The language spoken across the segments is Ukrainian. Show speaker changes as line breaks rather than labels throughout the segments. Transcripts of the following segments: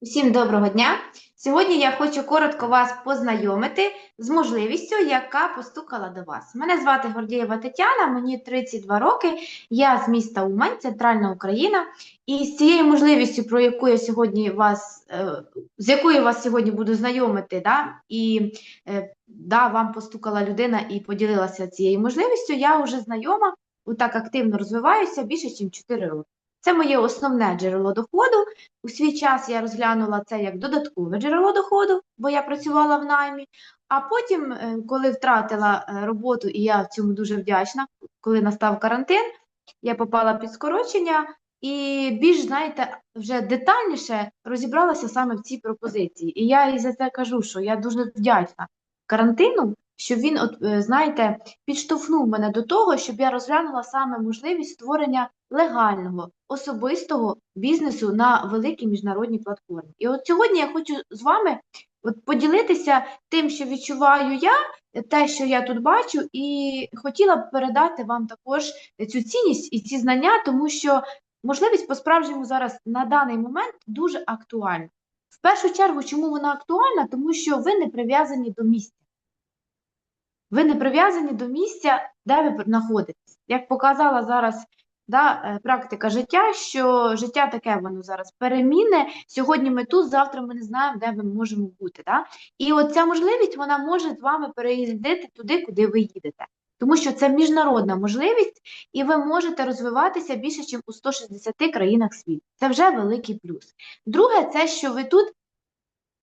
Усім доброго дня! Сьогодні я хочу коротко вас познайомити з можливістю, яка постукала до вас. Мене звати Гордієва Тетяна, мені 32 роки, я з міста Умань, Центральна Україна. І з цією можливістю, про яку я сьогодні вас, е, з якою вас сьогодні буду знайомити, да, і е, да, вам постукала людина і поділилася цією можливістю, я вже знайома, отак активно розвиваюся більше, ніж 4 роки. Це моє основне джерело доходу. У свій час я розглянула це як додаткове джерело доходу, бо я працювала в наймі. А потім, е, коли втратила е, роботу, і я в цьому дуже вдячна, коли настав карантин, я попала під скорочення і більш, знаєте, вже детальніше розібралася саме в цій пропозиції. І я і за це кажу, що я дуже вдячна карантину, що він, от, е, знаєте, підштовхнув мене до того, щоб я розглянула саме можливість створення легального особистого бізнесу на великій міжнародній платформі. І от сьогодні я хочу з вами от поділитися тим, що відчуваю я, те, що я тут бачу, і хотіла б передати вам також цю цінність і ці знання, тому що можливість по-справжньому зараз на даний момент дуже актуальна. В першу чергу, чому вона актуальна? Тому що ви не прив'язані до місця. Ви не прив'язані до місця, де ви знаходитесь. Як показала зараз да, е, практика життя, що життя таке воно зараз перемінне. Сьогодні ми тут, завтра ми не знаємо, де ми можемо бути. Да? І от ця можливість вона може з вами переїздити туди, куди ви їдете. Тому що це міжнародна можливість, і ви можете розвиватися більше, ніж у 160 країнах світу. Це вже великий плюс. Друге, це що ви тут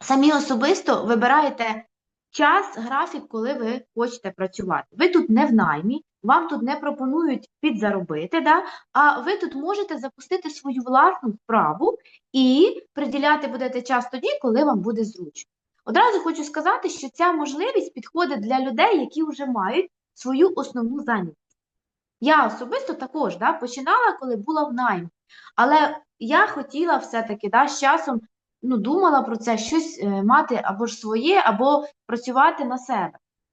самі особисто вибираєте час, графік, коли ви хочете працювати. Ви тут не в наймі, вам тут не пропонують підзаробити, да? а ви тут можете запустити свою власну справу і приділяти будете час тоді, коли вам буде зручно. Одразу хочу сказати, що ця можливість підходить для людей, які вже мають свою основну зайнятість. Я особисто також да, починала, коли була в наймі, але я хотіла все-таки да, з часом ну, думала про це, щось е, мати або ж своє, або працювати на себе.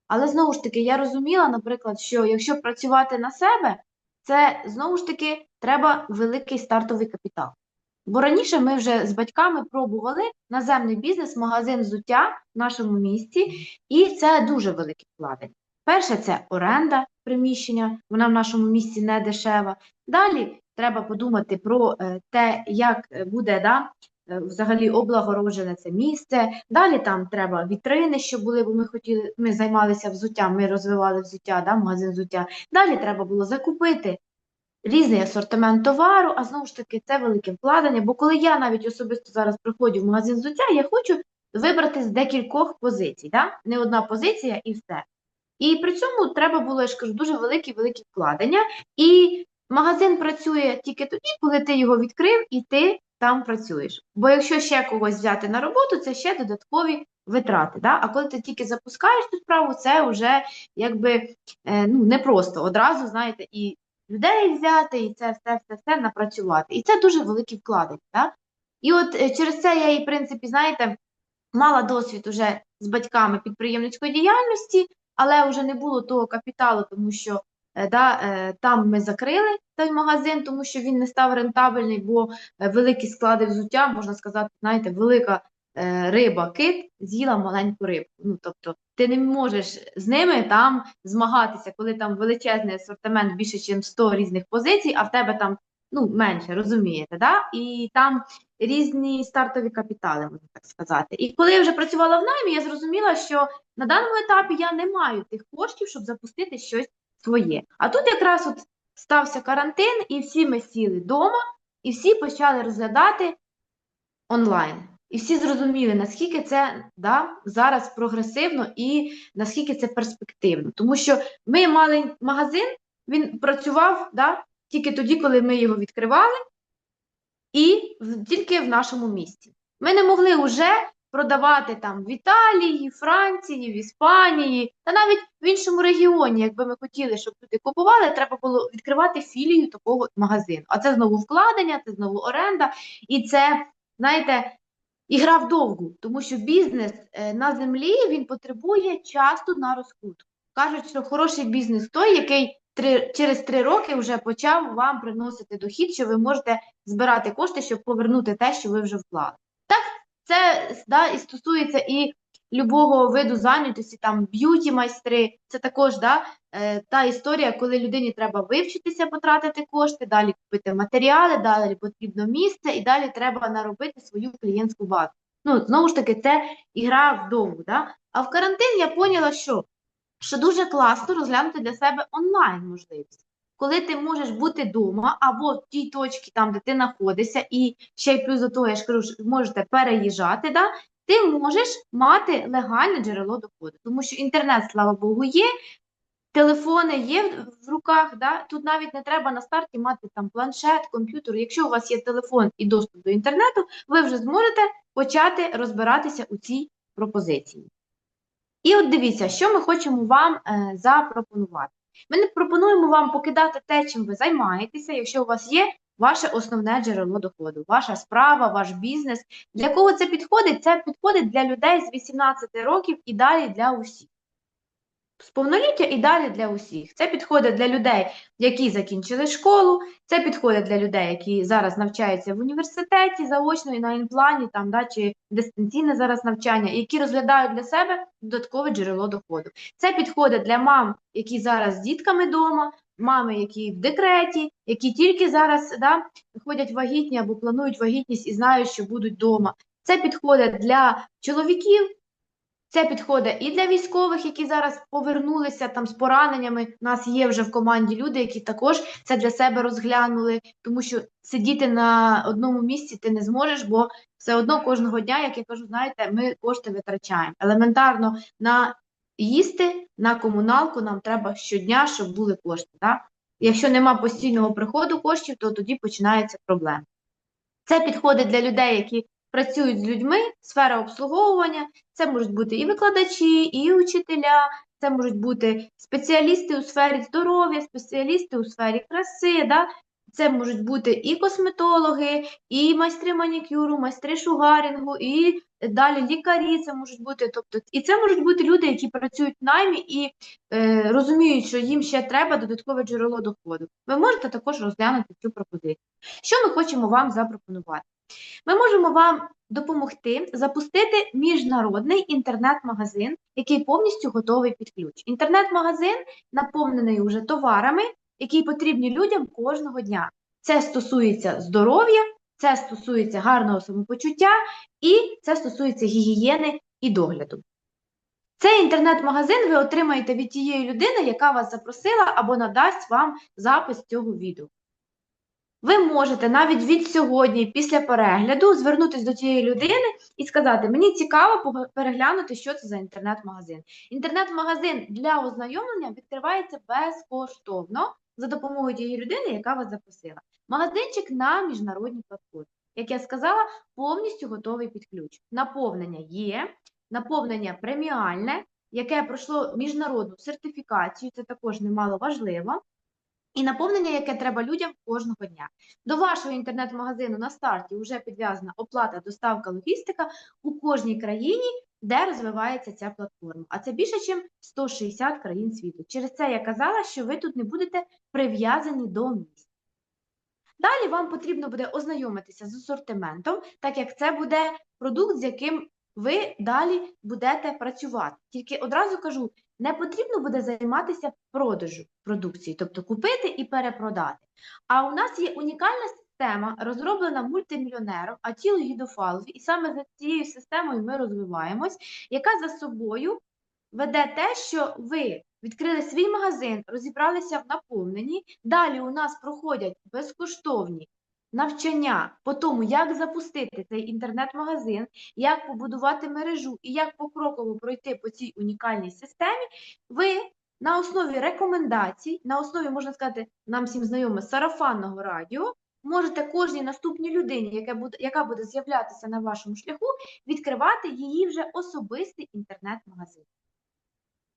Але знову ж таки, я розуміла, наприклад, що якщо працювати на себе, це знову ж таки треба великий стартовий капітал. Бо раніше ми вже з батьками пробували наземний бізнес, магазин взуття в нашому місті, і це дуже велике вкладення. Перше, це оренда приміщення, вона в нашому місті не дешева. Далі треба подумати про е, те, як е, буде да, взагалі облагороджене це місце. Далі там треба вітрини, щоб були, бо ми хотіли, ми займалися взуттям, ми розвивали взуття, да, магазин взуття. Далі треба було закупити різний асортимент товару, а знову ж таки, це велике вкладення. Бо коли я навіть особисто зараз приходжу в магазин взуття, я хочу вибрати з декількох позицій, да? не одна позиція і все. І при цьому треба було, я ж кажу, дуже великі-великі вкладення. І магазин працює тільки тоді, коли ти його відкрив і ти там працюєш. Бо якщо ще когось взяти на роботу, це ще додаткові витрати. Да? А коли ти тільки запускаєш цю справу, це вже якби е, ну, не просто одразу, знаєте, і людей взяти, і це все, все, все напрацювати. І це дуже великі вкладення. Да? І от е, через це я і, в принципі, знаєте, мала досвід уже з батьками підприємницької діяльності, але вже не було того капіталу, тому що да, е, там ми закрили той магазин, тому що він не став рентабельний, бо е, великі склади взуття, можна сказати, знаєте, велика е, риба, кит з'їла маленьку рибу. Ну, тобто ти не можеш з ними там змагатися, коли там величезний асортимент більше, ніж 100 різних позицій, а в тебе там ну, менше, розумієте, да? і там різні стартові капітали, можна так сказати. І коли я вже працювала в наймі, я зрозуміла, що на даному етапі я не маю тих коштів, щоб запустити щось своє. А тут якраз от стався карантин, і всі ми сіли вдома, і всі почали розглядати онлайн. І всі зрозуміли, наскільки це да, зараз прогресивно і наскільки це перспективно. Тому що ми мали магазин, він працював да, тільки тоді, коли ми його відкривали, і тільки в нашому місті. Ми не могли вже продавати там в Італії, Франції, в Іспанії та навіть в іншому регіоні, якби ми хотіли, щоб люди купували, треба було відкривати філію такого магазину. А це знову вкладення, це знову оренда, і це, знаєте, ігра вдовгу, тому що бізнес е, на землі він потребує часу на розкрутку. Кажуть, що хороший бізнес той, який три, через три роки вже почав вам приносити дохід, що ви можете збирати кошти, щоб повернути те, що ви вже вклали. Так, це да, і стосується і любого виду зайнятості, там б'юті майстри, це також да, е, та історія, коли людині треба вивчитися, потратити кошти, далі купити матеріали, далі потрібно місце, і далі треба наробити свою клієнтську базу. Ну, знову ж таки, це ігра вдовгу. Да? А в карантин я поняла, що, що дуже класно розглянути для себе онлайн можливість. Коли ти можеш бути вдома або в тій точці, там, де ти знаходишся, і ще й плюс до того, я ж кажу, можете переїжджати, да? Ти можеш мати легальне джерело доходу. Тому що інтернет, слава Богу, є, телефони є в- руках. Да? Тут навіть не треба на старті мати там планшет, комп'ютер. Якщо у вас є телефон і доступ до інтернету, ви вже зможете почати розбиратися у цій пропозиції. І от дивіться, що ми хочемо вам е, запропонувати. Ми не пропонуємо вам покидати те, чим ви займаєтеся, якщо у вас є ваше основне джерело доходу, ваша справа, ваш бізнес. Для кого це підходить? Це підходить для людей з 18 років і далі для усіх. З повноліття і далі для усіх. Це підходить для людей, які закінчили школу, це підходить для людей, які зараз навчаються в університеті, заочно і на інплані, там, да, чи дистанційне зараз навчання, які розглядають для себе додаткове джерело доходу. Це підходить для мам, які зараз з дітками вдома, мами, які в декреті, які тільки зараз да, ходять вагітні або планують вагітність і знають, що будуть вдома. Це підходить для чоловіків, це підходить і для військових, які зараз повернулися там з пораненнями. У нас є вже в команді люди, які також це для себе розглянули, тому що сидіти на одному місці ти не зможеш, бо все одно кожного дня, як я кажу, знаєте, ми кошти витрачаємо. Елементарно на їсти, на комуналку нам треба щодня, щоб були кошти. Так? Якщо нема постійного приходу коштів, то тоді починається проблема. Це підходить для людей, які працюють з людьми, сфера обслуговування, це можуть бути і викладачі, і учителя, це можуть бути спеціалісти у сфері здоров'я, спеціалісти у сфері краси, да? Це можуть бути і косметологи, і майстри манікюру, майстри шугарінгу, і далі лікарі це можуть бути. Тобто, і це можуть бути люди, які працюють в наймі і е, розуміють, що їм ще треба додаткове джерело доходу. Ви можете також розглянути цю пропозицію. Що ми хочемо вам запропонувати? Ми можемо вам допомогти запустити міжнародний інтернет-магазин, який повністю готовий під ключ. Інтернет-магазин наповнений уже товарами, які потрібні людям кожного дня. Це стосується здоров'я, це стосується гарного самопочуття і це стосується гігієни і догляду. Цей інтернет-магазин ви отримаєте від тієї людини, яка вас запросила або надасть вам запис цього відео. Ви можете навіть від сьогодні, після перегляду, звернутися до цієї людини і сказати: Мені цікаво переглянути, що це за інтернет-магазин. Інтернет-магазин для ознайомлення відкривається безкоштовно за допомогою тієї людини, яка вас запросила. Магазинчик на міжнародній платформі. Як я сказала, повністю готовий під ключ. Наповнення є, наповнення преміальне, яке пройшло міжнародну сертифікацію, це також немало важливо. І наповнення, яке треба людям кожного дня. До вашого інтернет-магазину на старті вже підв'язана оплата, доставка, логістика у кожній країні, де розвивається ця платформа. А це більше, ніж 160 країн світу. Через це я казала, що ви тут не будете прив'язані до місць. Далі вам потрібно буде ознайомитися з асортиментом, так як це буде продукт, з яким ви далі будете працювати. Тільки одразу кажу, не потрібно буде займатися продажу продукції, тобто купити і перепродати. А у нас є унікальна система, розроблена мультимільйонером Атіло Гідофалові, і саме за цією системою ми розвиваємось, яка за собою веде те, що ви відкрили свій магазин, розібралися в наповненні. Далі у нас проходять безкоштовні навчання по тому, як запустити цей інтернет-магазин, як побудувати мережу і як покроково пройти по цій унікальній системі, ви на основі рекомендацій, на основі, можна сказати, нам всім знайоме сарафанного радіо, можете кожній наступній людині, яка буде, яка буде з'являтися на вашому шляху, відкривати її вже особистий інтернет-магазин.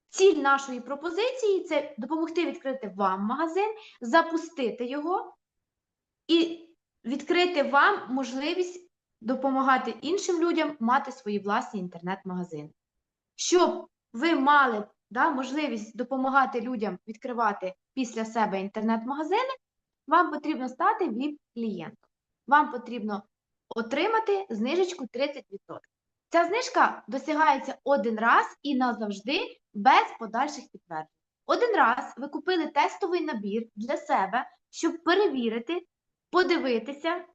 Ціль нашої пропозиції це допомогти відкрити вам магазин, запустити його і відкрити вам можливість допомагати іншим людям мати свої власні інтернет-магазини. Щоб ви мали да, можливість допомагати людям відкривати після себе інтернет-магазини, вам потрібно стати VIP-клієнтом. Вам потрібно отримати знижечку 30%. Ця знижка досягається один раз і назавжди без подальших підтверджень. Один раз ви купили тестовий набір для себе, щоб перевірити, подивитися,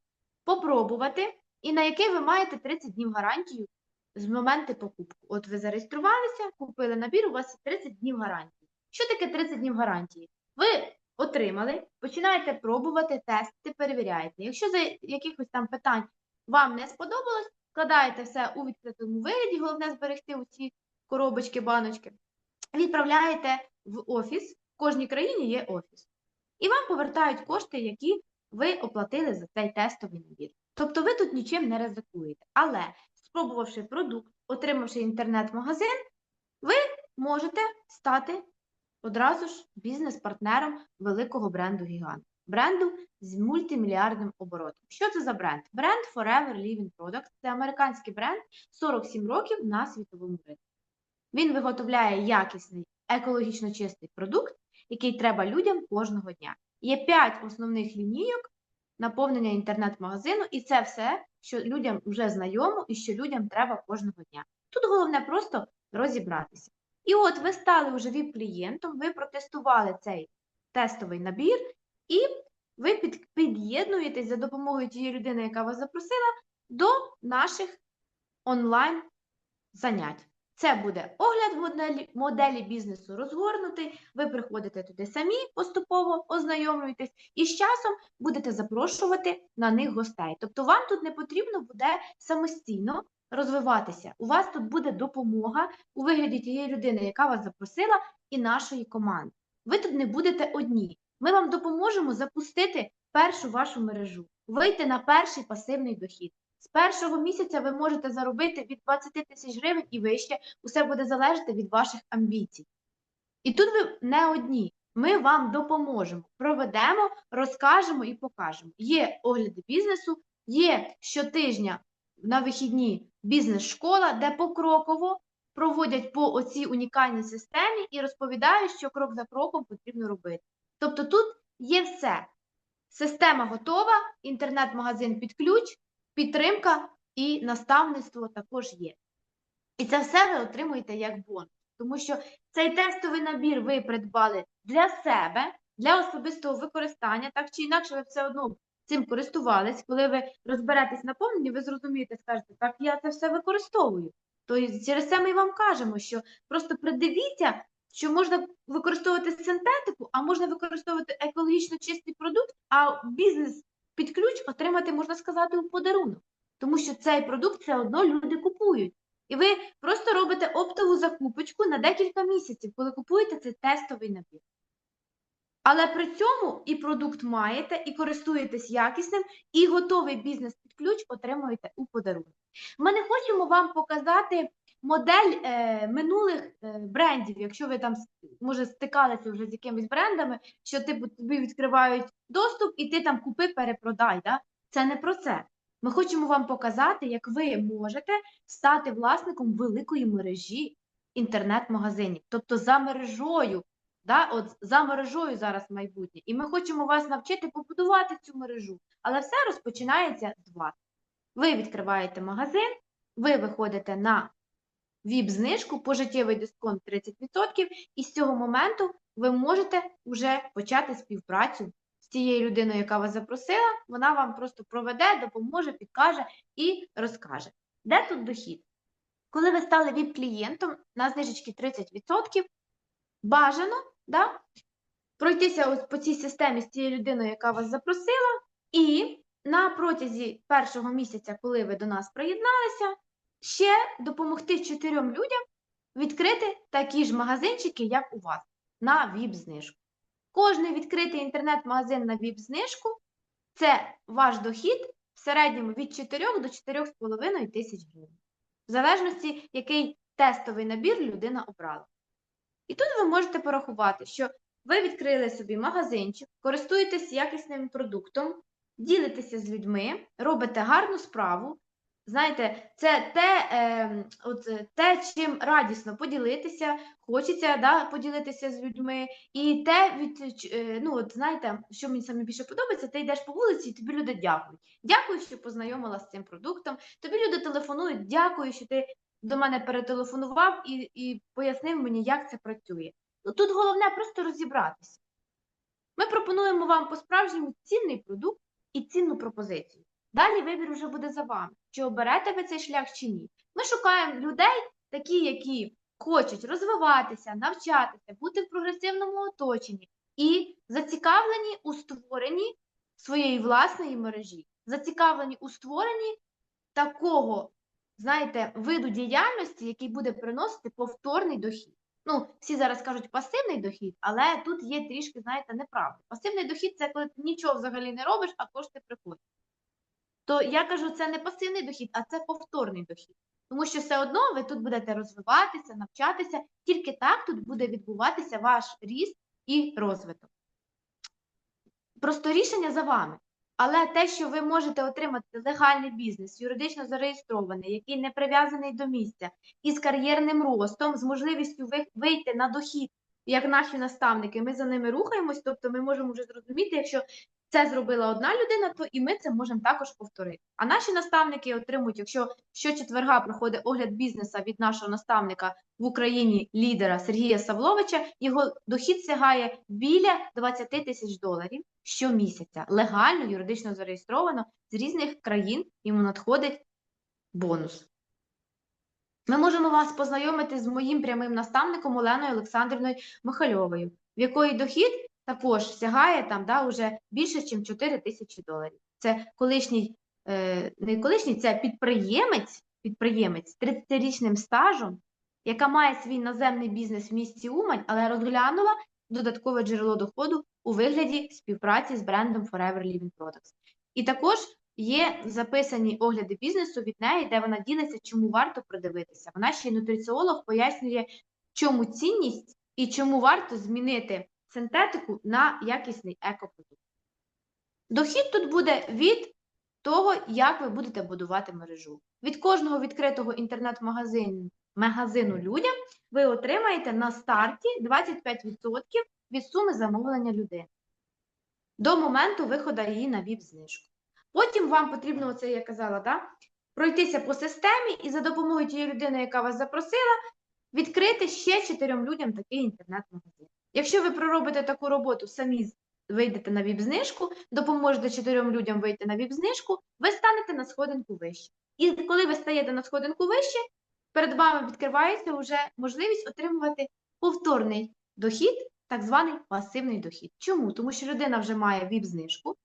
попробувати, і на який ви маєте 30 днів гарантію з моменту покупки. От ви зареєструвалися, купили набір, у вас є 30 днів гарантії. Що таке 30 днів гарантії? Ви отримали, починаєте пробувати, тестити, перевіряєте. Якщо за якихось там питань вам не сподобалось, складаєте все у відкритому вигляді, головне зберегти усі коробочки, баночки, відправляєте в офіс, в кожній країні є офіс. І вам повертають кошти, які ви оплатили за цей тестовий набір. Тобто ви тут нічим не ризикуєте. Але спробувавши продукт, отримавши інтернет-магазин, ви можете стати одразу ж бізнес-партнером великого бренду Гігант. Бренду з мультимільярдним оборотом. Що це за бренд? Бренд Forever Living Products – це американський бренд 47 років на світовому ринку. Він виготовляє якісний, екологічно чистий продукт, який треба людям кожного дня. Є 5 основних лінійок наповнення інтернет-магазину, і це все, що людям вже знайомо і що людям треба кожного дня. Тут головне просто розібратися. І от ви стали вже VIP-клієнтом, ви протестували цей тестовий набір, і ви під, під'єднуєтесь за допомогою тієї людини, яка вас запросила, до наших онлайн занять. Це буде огляд моделі, моделі бізнесу розгорнутий. Ви приходите туди самі, поступово ознайомлюєтесь, і з часом будете запрошувати на них гостей. Тобто вам тут не потрібно буде самостійно розвиватися. У вас тут буде допомога у вигляді тієї людини, яка вас запросила, і нашої команди. Ви тут не будете одні. Ми вам допоможемо запустити першу вашу мережу, вийти на перший пасивний дохід. З першого місяця ви можете заробити від 20 тисяч гривень і вище. Усе буде залежати від ваших амбіцій. І тут ви не одні. Ми вам допоможемо, проведемо, розкажемо і покажемо. Є огляди бізнесу, є щотижня на вихідні бізнес-школа, де покроково проводять по оцій унікальній системі і розповідають, що крок за кроком потрібно робити. Тобто тут є все. Система готова, інтернет-магазин під ключ, підтримка і наставництво також є. І це все ви отримуєте як бонус. Тому що цей тестовий набір ви придбали для себе, для особистого використання, так чи інакше ви все одно цим користувались. Коли ви розберетесь на повні, ви зрозумієте, скажете, так я це все використовую. Тобто через це ми вам кажемо, що просто придивіться, що можна використовувати синтетику, а можна використовувати екологічно чистий продукт, а бізнес під ключ отримати, можна сказати, у подарунок. Тому що цей продукт все одно люди купують. І ви просто робите оптову закупочку на декілька місяців, коли купуєте цей тестовий набір. Але при цьому і продукт маєте, і користуєтесь якісним, і готовий бізнес під ключ отримуєте у подарунок. Ми не хочемо вам показати модель е, минулих е, брендів, якщо ви там може стикалися вже з якимись брендами, що типу тобі відкривають доступ, і ти там купи, перепродай. Да? Це не про це. Ми хочемо вам показати, як ви можете стати власником великої мережі інтернет-магазинів, тобто за мережою. Да, от за мережою зараз майбутнє. І ми хочемо вас навчити побудувати цю мережу. Але все розпочинається з вас. Ви відкриваєте магазин, ви виходите на ВІП-знижку, пожиттєвий дисконт 30%, і з цього моменту ви можете вже почати співпрацю з тією людиною, яка вас запросила. Вона вам просто проведе, допоможе, підкаже і розкаже. Де тут дохід? Коли ви стали ВІП-клієнтом на знижечки 30%, бажано да, пройтися по цій системі з тією людиною, яка вас запросила, і на протязі першого місяця, коли ви до нас приєдналися, ще допомогти чотирьом людям відкрити такі ж магазинчики, як у вас, на ВІП-знижку. Кожний відкритий інтернет-магазин на ВІП-знижку це ваш дохід в середньому від 4 до 4,5 тисяч гривень. В залежності, який тестовий набір людина обрала. І тут ви можете порахувати, що ви відкрили собі магазинчик, користуєтесь якісним продуктом, ділитеся з людьми, робите гарну справу, знаєте, це те, е, от, те, чим радісно поділитися, хочеться да, поділитися з людьми. І те, від, е, ну, от, знаєте, що мені саме більше подобається, ти йдеш по вулиці, і тобі люди дякують. Дякую, що познайомила з цим продуктом. Тобі люди телефонують, дякую, що ти до мене перетелефонував і, і пояснив мені, як це працює. Ну, Тут головне просто розібратися. Ми пропонуємо вам по-справжньому цінний продукт і цінну пропозицію. Далі вибір вже буде за вами, чи оберете ви цей шлях чи ні. Ми шукаємо людей, такі, які хочуть розвиватися, навчатися, бути в прогресивному оточенні і зацікавлені у створенні своєї власної мережі, зацікавлені у створенні такого, знаєте, виду діяльності, який буде приносити повторний дохід. Ну, всі зараз кажуть пасивний дохід, але тут є трішки, знаєте, неправда. Пасивний дохід це коли ти нічого взагалі не робиш, а кошти приходять. То я кажу, це не пасивний дохід, а це повторний дохід. Тому що все одно ви тут будете розвиватися, навчатися, тільки так тут буде відбуватися ваш ріст і розвиток. Просто рішення за вами. Але те, що ви можете отримати легальний бізнес, юридично зареєстрований, який не прив'язаний до місця, із кар'єрним ростом, з можливістю ви- вийти на дохід, як наші наставники, ми за ними рухаємось, тобто ми можемо вже зрозуміти, якщо це зробила одна людина, то і ми це можемо також повторити. А наші наставники отримують, якщо щочетверга проходить огляд бізнесу від нашого наставника в Україні лідера Сергія Савловича, його дохід сягає біля 20 тисяч доларів щомісяця. Легально, юридично зареєстровано з різних країн йому надходить бонус. Ми можемо вас познайомити з моїм прямим наставником Оленою Олександрівною Михальовою, в якої дохід також сягає там да, уже більше, ніж 4 тисячі доларів. Це колишній, е, не колишній, це підприємець, підприємець з 30-річним стажем, яка має свій наземний бізнес в місті Умань, але розглянула додаткове джерело доходу у вигляді співпраці з брендом Forever Living Products. І також є записані огляди бізнесу від неї, де вона ділиться, чому варто придивитися. Вона ще й нутриціолог пояснює, чому цінність і чому варто змінити синтетику на якісний екопродукт. Дохід тут буде від того, як ви будете будувати мережу. Від кожного відкритого інтернет-магазину магазину людям ви отримаєте на старті 25% від суми замовлення людини до моменту виходу її на ВІП-знижку. Потім вам потрібно, оце я казала, да, пройтися по системі і за допомогою тієї людини, яка вас запросила, відкрити ще чотирьом людям такий інтернет-магазин. Якщо ви проробите таку роботу, самі вийдете на ВІП-знижку, допоможете чотирьом людям вийти на ВІП-знижку, ви станете на сходинку вище. І коли ви стаєте на сходинку вище, перед вами відкривається вже можливість отримувати повторний дохід, так званий пасивний дохід. Чому? Тому що людина вже має ВІП-знижку,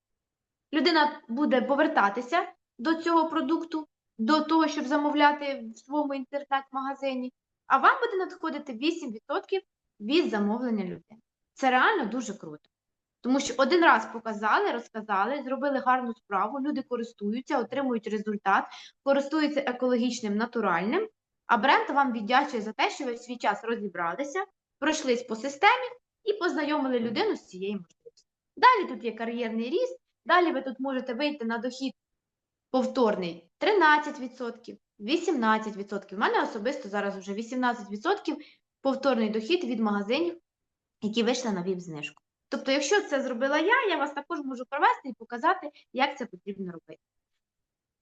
людина буде повертатися до цього продукту, до того, щоб замовляти в своєму інтернет-магазині, а вам буде надходити 8% від замовлення людини. Це реально дуже круто. Тому що один раз показали, розказали, зробили гарну справу, люди користуються, отримують результат, користуються екологічним, натуральним, а бренд вам віддячує за те, що ви в свій час розібралися, пройшлись по системі і познайомили людину з цією можливістю. Далі тут є кар'єрний ріст, далі ви тут можете вийти на дохід повторний 13%, 18%. У мене особисто зараз вже 18% повторний дохід від магазинів, які вийшли на ВІП-знижку. Тобто, якщо це зробила я, я вас також можу провести і показати, як це потрібно робити.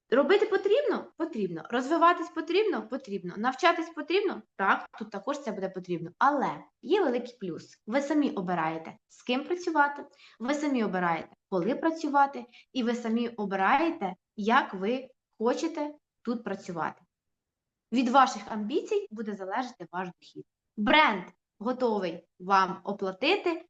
Робити потрібно? Потрібно. Розвиватись потрібно? Потрібно. Навчатись потрібно? Так, тут також це буде потрібно. Але є великий плюс. Ви самі обираєте, з ким працювати, ви самі обираєте, коли працювати, і ви самі обираєте, як ви хочете тут працювати. Від ваших амбіцій буде залежати ваш дохід. Бренд готовий вам оплатити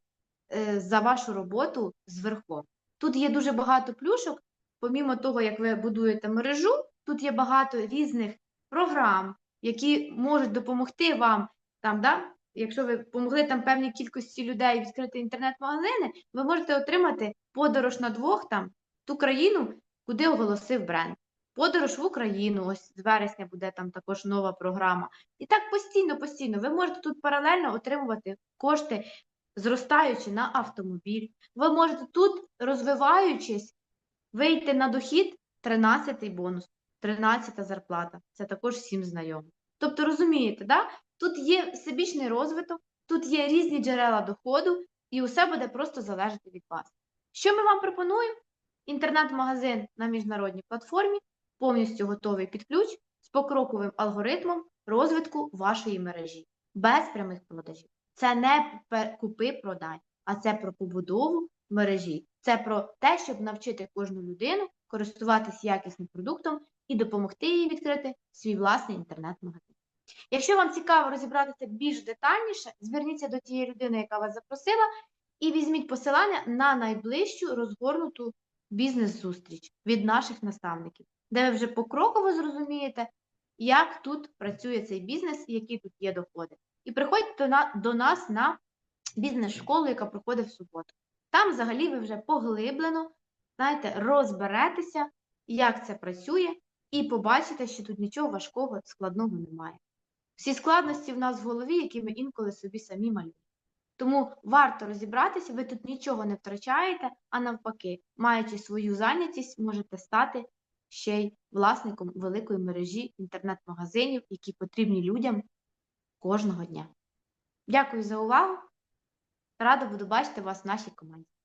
е, за вашу роботу зверху. Тут є дуже багато плюшок. Помімо того, як ви будуєте мережу, тут є багато різних програм, які можуть допомогти вам там, да, якщо ви допомогли там певній кількості людей відкрити інтернет-магазини, ви можете отримати подорож на двох там ту країну, куди оголосив бренд. Подорож в Україну, ось з вересня буде там також нова програма. І так постійно, постійно. Ви можете тут паралельно отримувати кошти, зростаючи на автомобіль. Ви можете тут, розвиваючись, вийти на дохід 13-й бонус. 13-та зарплата. Це також всім знайомо. Тобто, розумієте, да? тут є всебічний розвиток, тут є різні джерела доходу, і усе буде просто залежати від вас. Що ми вам пропонуємо? Інтернет-магазин на міжнародній платформі, повністю готовий під ключ з покроковим алгоритмом розвитку вашої мережі, без прямих продажів. Це не купи-продай, а це про побудову мережі. Це про те, щоб навчити кожну людину користуватись якісним продуктом і допомогти їй відкрити свій власний інтернет-магазин. Якщо вам цікаво розібратися більш детальніше, зверніться до тієї людини, яка вас запросила, і візьміть посилання на найближчу розгорнуту бізнес-зустріч від наших наставників, де ви вже покроково зрозумієте, як тут працює цей бізнес які тут є доходи. І приходьте до нас на бізнес-школу, яка проходить в суботу. Там взагалі ви вже поглиблено знаєте, розберетеся, як це працює, і побачите, що тут нічого важкого, складного немає. Всі складності в нас в голові, які ми інколи собі самі малюємо. Тому варто розібратися, ви тут нічого не втрачаєте, а навпаки, маючи свою зайнятість, можете стати ще й власником великої мережі інтернет-магазинів, які потрібні людям кожного дня. Дякую за увагу. Рада буду бачити вас в нашій команді.